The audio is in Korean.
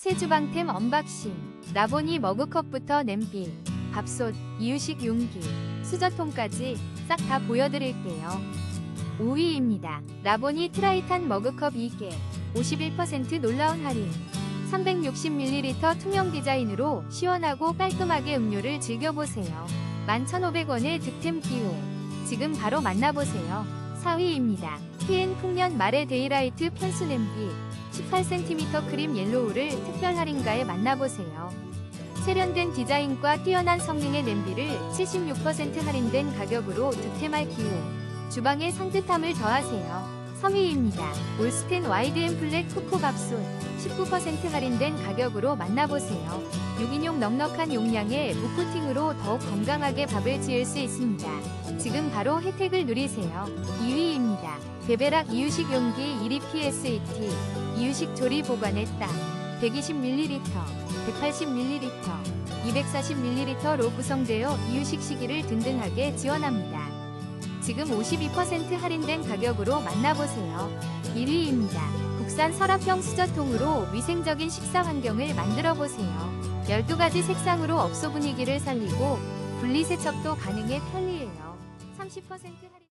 새 주방템 언박싱. 라보니 머그컵부터 냄비, 밥솥, 이유식 용기, 수저통까지 싹 다 보여드릴게요. 5위입니다. 라보니 트라이탄 머그컵 2개. 51% 놀라운 할인. 360ml 투명 디자인으로 시원하고 깔끔하게 음료를 즐겨보세요. 11,500원의 득템 기호. 지금 바로 만나보세요. 4위입니다. PN 풍년 말의 데이라이트 편수 냄비 18cm 크림 옐로우를 특별 할인가에 만나보세요. 세련된 디자인과 뛰어난 성능의 냄비를 76% 할인된 가격으로 득템할 기호. 주방의 산뜻함을 더하세요. 3위입니다. 올스텐 와이드 앤 플랫 쿠쿠밥솥 19% 할인된 가격으로 만나보세요. 6인용 넉넉한 용량의 무코팅으로 더욱 건강하게 밥을 지을 수 있습니다. 지금 바로 혜택을 누리세요. 2위입니다. 베베락 이유식 용기 1위 PSET 이유식 조리 보관의 땅 120ml, 180ml, 240ml로 구성되어 이유식 시기를 든든하게 지원합니다. 지금 52% 할인된 가격으로 만나보세요. 1위입니다. 국산 서랍형 수저통으로 위생적인 식사 환경을 만들어 보세요. 12가지 색상으로 업소 분위기를 살리고 분리세척도 가능해 편리해요. 30% 할인